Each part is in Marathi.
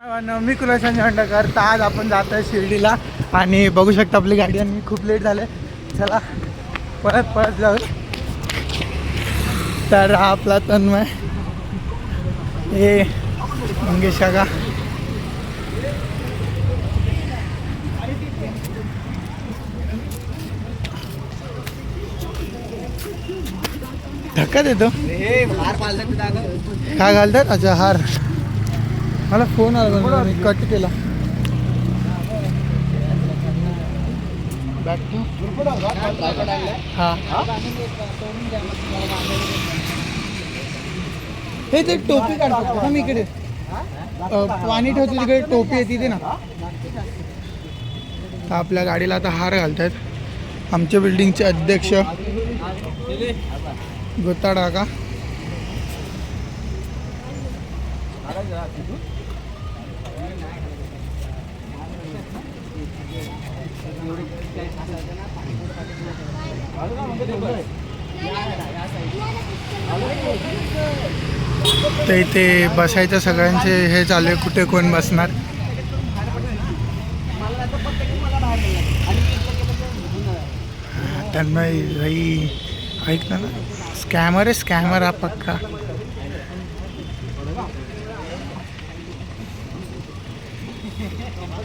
मी कुलशन झंडकर तर आज आपण जात आहे शिर्डीला. आणि बघू शकता आपली गाडी आणि खूप लेट झाले. चला परत परत जाऊ तर हा आपला तन्मय. हे मंगेश का धक्का देतो. काय घालतात? अच्छा हार. मला फोन आला पण मी कट केला. बॅक टू हा. हे ते टोपी काढतात का मी इकडे. पाणी ठेवतो तिकडे टोपी आहे तिथे ना. आपल्या गाडीला आता हार घालतायत. आमच्या बिल्डिंगचे अध्यक्ष. गोताडा का तर इथे बसायचं सगळ्यांचे हे चालू आहे कुठे कोण बसणार? त्यांना भाई ऐक ना स्कॅमर आहे स्कॅमर हा पक्का.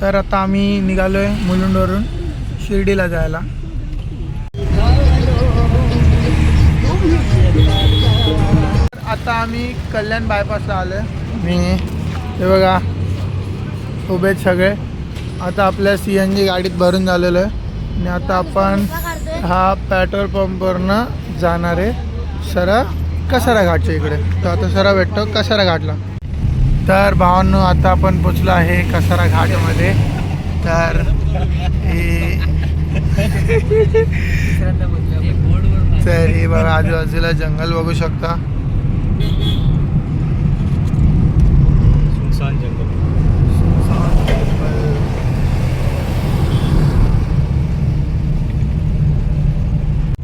तर आता आम्ही निघालोय मुलुंडवरून शिर्डीला जायला. आता आम्ही कल्याण बायपासला आलोय. मी हे बघा उभे आहेत सगळे. आता आपल्या सी एन जी गाडीत भरून झालेलो आहे. आणि आता आपण हा पेट्रोल पंपवरनं जाणार आहे. सरा कसारा घाटच्या इकडे. तर आता सरा भेटतो. कसारा घाटला. तर भावांनो आता आपण पोचलो आहे कसारा घाटमध्ये. तर तर हे बघा आजूबाजूला जंगल बघू शकता.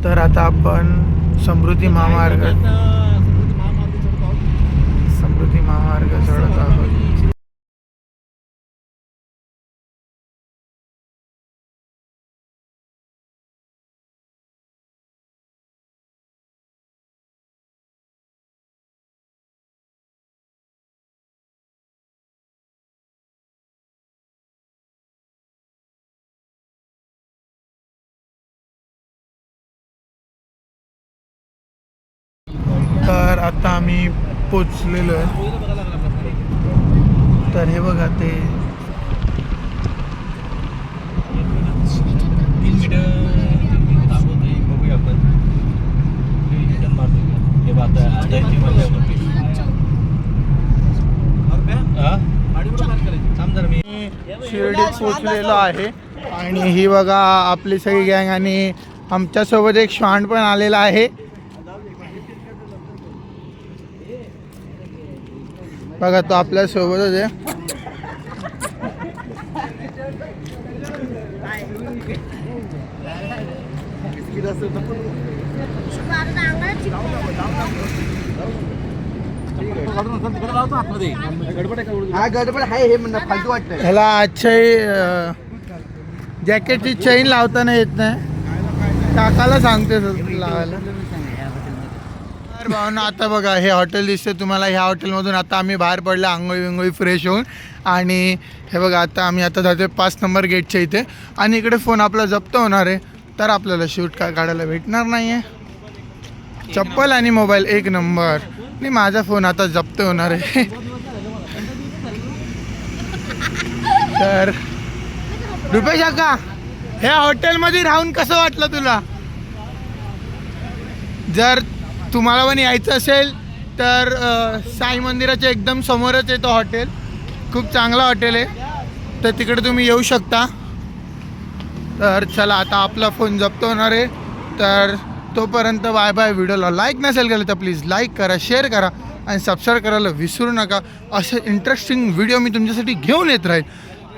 तर आता आपण समृद्धी महामार्ग समृद्धी महामार्ग चढत आहोत तर आता आम्ही पोचलेलो आहे. तर हे बघा ते. तीन मीटर बघूया आपण रिटर्न मारतो हे आता मजा होती मी शिर्डीत पोचलेलो आहे. आणि ही बघा आपली सगळी गँग आणि आमच्यासोबत एक श्वान पण आलेला आहे. बघा तो आपल्या सोबतच आहे. हा गडबड आहे हे म्हणणं फालतू वाटतंय. ह्याला आजच्या जॅकेटची चेन लावताना येत नाही. काकाला सांगते सर लावायला. तर भावना आता बघा हे हॉटेल दिसते तुम्हाला ह्या हॉटेलमधून आता आम्ही बाहेर पडलं आंघोळी विंगोळी फ्रेश होऊन. आणि हे बघा आता आम्ही आता जातो पाच नंबर गेटच्या इथे. आणि इकडे फोन आपला जप्त होणार आहे. तर आपल्याला शूट काय काढायला भेटणार नाही आहे चप्पल आणि मोबाईल एक नंबर नाही माझा फोन आता जप्त होणार आहे. तर रुपेश का ह्या हॉटेलमध्ये राहून कसं वाटलं तुला? जर तुम्हाला पण यायचं असेल तर साई मंदिराच्या एकदम समोरच आहे तो हॉटेल. खूप चांगला हॉटेल आहे. तर तिकडे तुम्ही येऊ शकता. तर चला आता आपला फोन जप्त होणार आहे. तर तोपर्यंत बाय बाय व्हिडिओला लाईक नसेल केलं तर प्लीज लाईक करा शेअर करा आणि सबस्क्राईब करायला विसरू नका. असे इंटरेस्टिंग व्हिडिओ मी तुमच्यासाठी घेऊन येत राहील.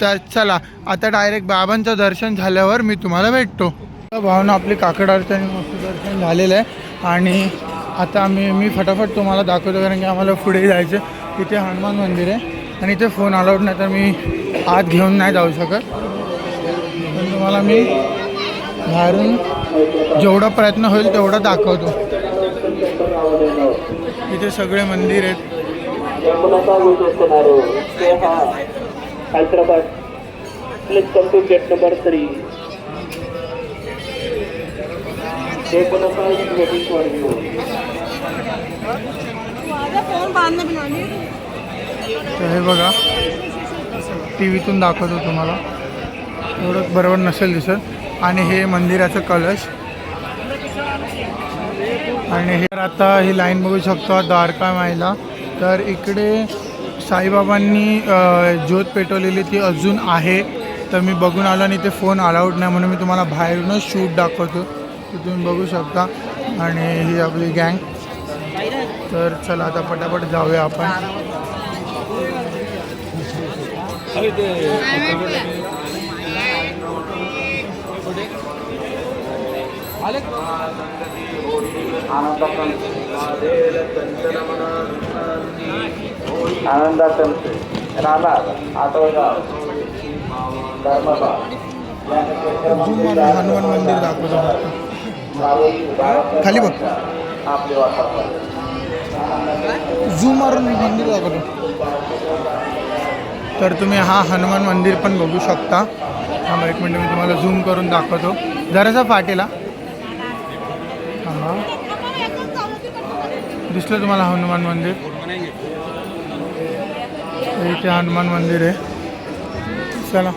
तर चला आता डायरेक्ट बाबांचं दर्शन झाल्यावर मी तुम्हाला भेटतो. भावना आपली काकड आरतीने मस्त दर्शन झालेलं आहे. आणि आता आम्ही मी फटाफट तुम्हाला दाखवतो कारण की आम्हाला पुढे जायचं तिथे हनुमान मंदिर आहे. आणि इथे फोन अलाउड नाही तर मी आत घेऊन नाही जाऊ शकत. पण तुम्हाला मी बाहेरून जेवढा प्रयत्न होईल तेवढा दाखवतो. इथे सगळे मंदिर आहेत. Hyderabad Please come to gate number three. तर हे बघा टी व्हीतून दाखवतो तुम्हाला. एवढं बरोबर नसेल दिसत. आणि हे मंदिराचं कलश. आणि हे आता ही लाईन बघू शकतो द्वारका मायला तर इकडे साईबाबांनी ज्योत पेटवलेली ती अजून आहे. तर मी बघून आलो आणि ते फोन अलाउड नाही म्हणून मी तुम्हाला बाहेरूनच शूट दाखवतो. तर तुम्ही बघू शकता. आणि ही आपली गँग तर चला आता पटापट जाऊया आपण. आनंदा संत राहणार आठवगाव धर्मबाग झूम मारून हनुमान मंदिर दाखवतो. खाली बघ. आपले वातावरण झूम मारून मंदिर दाखवतो तर तुम्ही हा हनुमान मंदिर पण बघू शकता. हा एक मिनिट मी तुम्हाला झूम करून दाखवतो. जरासा फाटेला. थांबा. दिसलं तुम्हाला हनुमान मंदिर? इथे हनुमान मंदिर आहे. चला.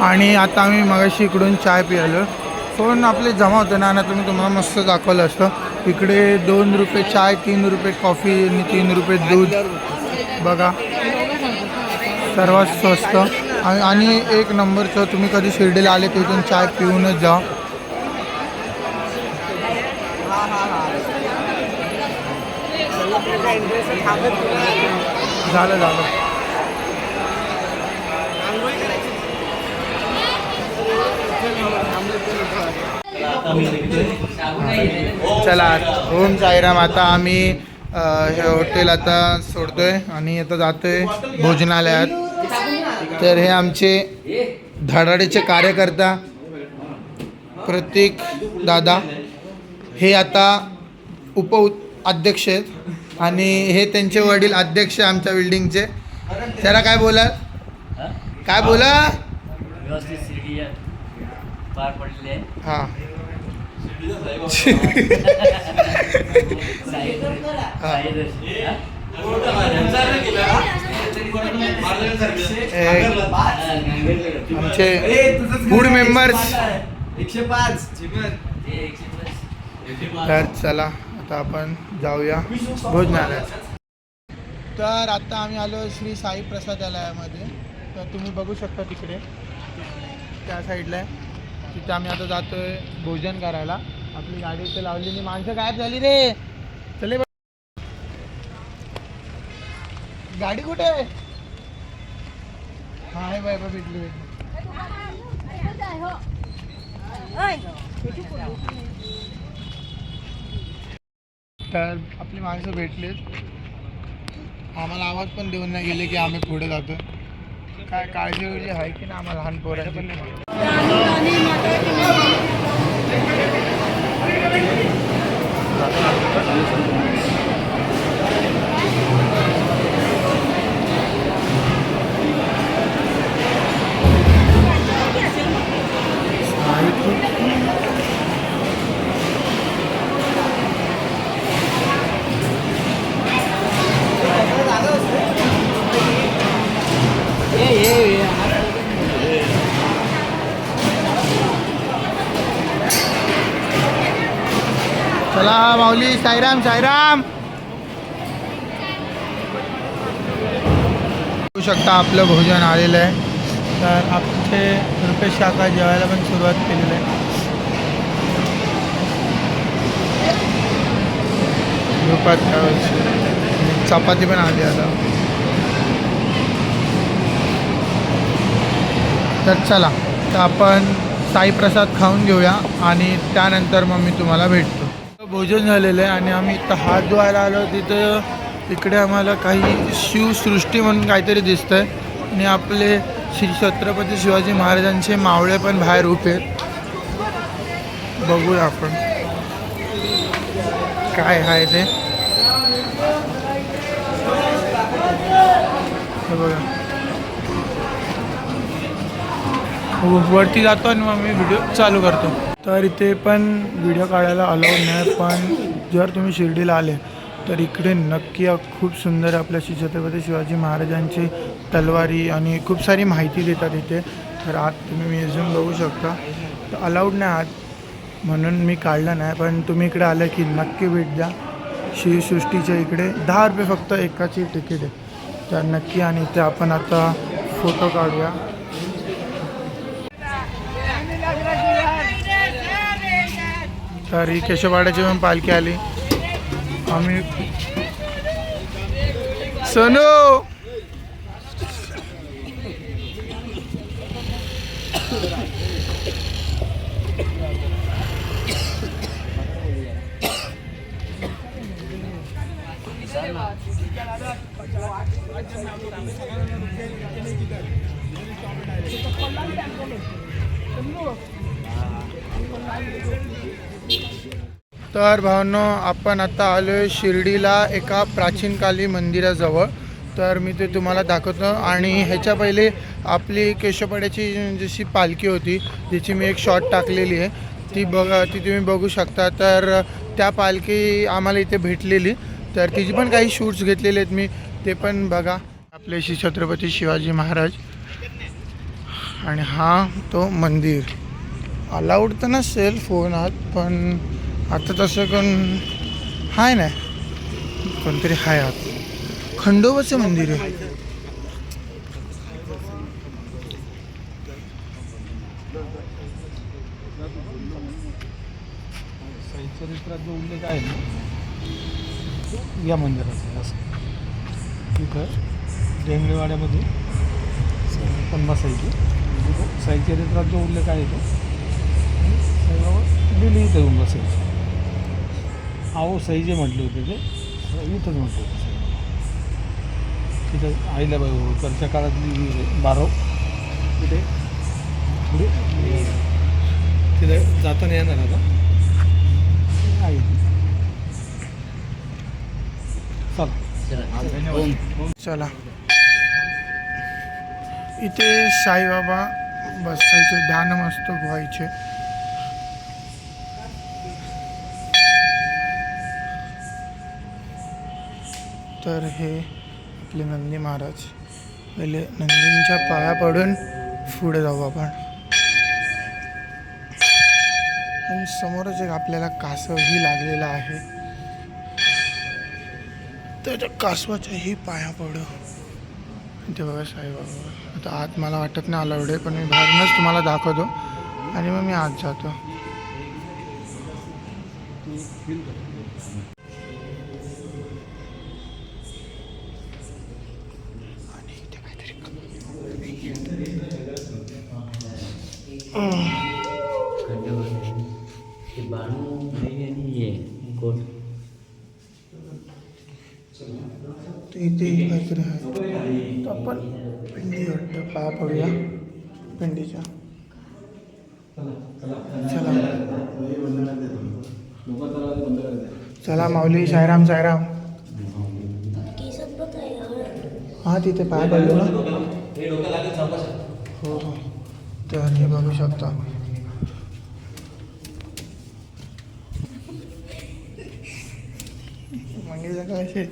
आणि आता आम्ही मगाशी इकडून चाय पियालो. फोन आपले जमा होते ना आणि तुम्ही तुम्हाला मस्त दाखवलं असतं. इकडे दोन रुपये चाय तीन रुपये कॉफी आणि तीन रुपये दूध. बघा. सर्वात स्वस्त. आणि आणि एक नंबरचं तुम्ही कधी शिर्डीला आले तर इथून चाय पिऊनच जा. झालं झालं. चला ओम साईराम आता आम्ही हे हॉटेल आता सोडतोय आणि आता जातोय भोजनालयात. तर हे आमचे धडाडीचे कार्यकर्ता प्रतीक दादा. हे आता उप अध्यक्ष आहेत आणि हे त्यांचे वडील अध्यक्ष आहे आमच्या बिल्डिंगचे त्याला काय बोला काय बोला? पार पडलेली आहे हां. आमचे फूड मेंबर्स एकशे पाच ते एकशे पाच. तर चला आता आपण जाऊया भोजनालयात. तर आता आम्ही आलो श्री साई प्रसादालयामध्ये तर तुम्ही बघू शकता तिकडे त्या साईडला. आहे तिथे आम्ही आता जातोय भोजन करायला. आपली गाडी इथे लावलेली माणसं गायब झाली रे. चले गाडी कुठे आहे? हा बाय बा भेटली तर आपली माणसं भेटलीत. आम्हाला आवाज पण देऊन नाही गेले की आम्ही पुढे जातो काय काळजी वगैरे आहे की ना आम्हाला लहान पोरांची? चला साईराम साईराम. बघू शकता आपलं भोजन आलेलं आहे. तर आपले रुपेश काका जेवायला पण सुरुवात केलेली आहे. चपाती पण आली आता. तर चला तर आपण साईप्रसाद खाऊन घेऊया आणि त्यानंतर मग मी तुम्हाला भेटतो. भोजन झालेलं आहे आणि आम्ही इथं हात धुवायला आलो. तिथं इकडे आम्हाला काही शिवसृष्टी म्हणून काहीतरी दिसतं आहे आणि आपले श्री छत्रपती शिवाजी महाराजांचे मावळे पण बाहेर उभे बघूया आपण. काय आहे ते. बघा. वरती जातो आणि मग मी व्हिडिओ चालू करतो. तर इथे पण व्हिडिओ काढायला अलाउड नाही पण जर तुम्ही शिर्डीला आले तर इकडे नक्की खूप सुंदर आपल्या श्री छत्रपती शिवाजी महाराजांची तलवारी आणि खूप सारी माहिती देतात इथे. तर आत तुम्ही म्युझियम बघू शकता. तर अलाउड नाही आत म्हणून मी काढलं नाही पण तुम्ही इकडे आलं की नक्की भेट द्या. शिवसृष्टीच्या इकडे दहा रुपये फक्त एकाची तिकीट आहे. तर नक्की आणि इथे आपण आता फोटो काढूया. तर ही केशववाड्याची पण पालखी आली. आम्ही सोनू! तर भावनो आपण आता आलो आहे शिर्डीला एका प्राचीनकाली मंदिराजवळ. तर मी ते तुम्हाला दाखवतो. आणि ह्याच्या पहिले आपली केशवपाड्याची जशी पालखी होती तिची मी एक शॉट टाकलेली आहे. ती बघा ती तुम्ही बघू शकता. तर त्या पालखी आम्हाला इथे भेटलेली. तर तिची पण काही शूट्स घेतलेले आहेत मी. ते पण बघा. आपले श्री छत्रपती शिवाजी महाराज. आणि हा तो मंदिर. अलाउड तर नसेल फोन आत पण आता तसं कोण हाय नाही. कोणतरी हाय आत. खंडोबाचं मंदिर आहे. चरित्रात जो उल्लेख आहे ना या मंदिराचा असं तिथं डेंगळेवाड्यामध्ये पन्नासाईची साई चरित्रात जो उल्लेख आहे तो. दिल्ली इथं येऊन बसायचे आहो साई जे म्हटले होते ते इथंच म्हटले होते तिथं आईलाबाई होळकरच्या काळातली विहीर आहे बारव तिथे पुढे. तिथे जाताना येणार आता. आहे चल. चला. इथे साईबाबा बसायचे ध्यानमस्तक व्हायचे. तर हे आपले नंदी महाराज. पहिले नंदींच्या पाया पडून पुढे जाऊ आपण. आणि समोरच एक आपल्याला कासवही लागलेला आहे. तर त्या कासवाच्याही पाया पडू. ते बघा साईबाबा. आता आत मला वाटत नाही अलाउड आहे पण मी बाहेरूनच तुम्हाला दाखवतो. आणि मग मी आत जातो. वाटतं पिंडीच्या. चला. चला माऊली सायराम सायराम. हा तिथे पाय पडलो ना? हो हो. तर हे बघू शकता. म्हणजे काय असे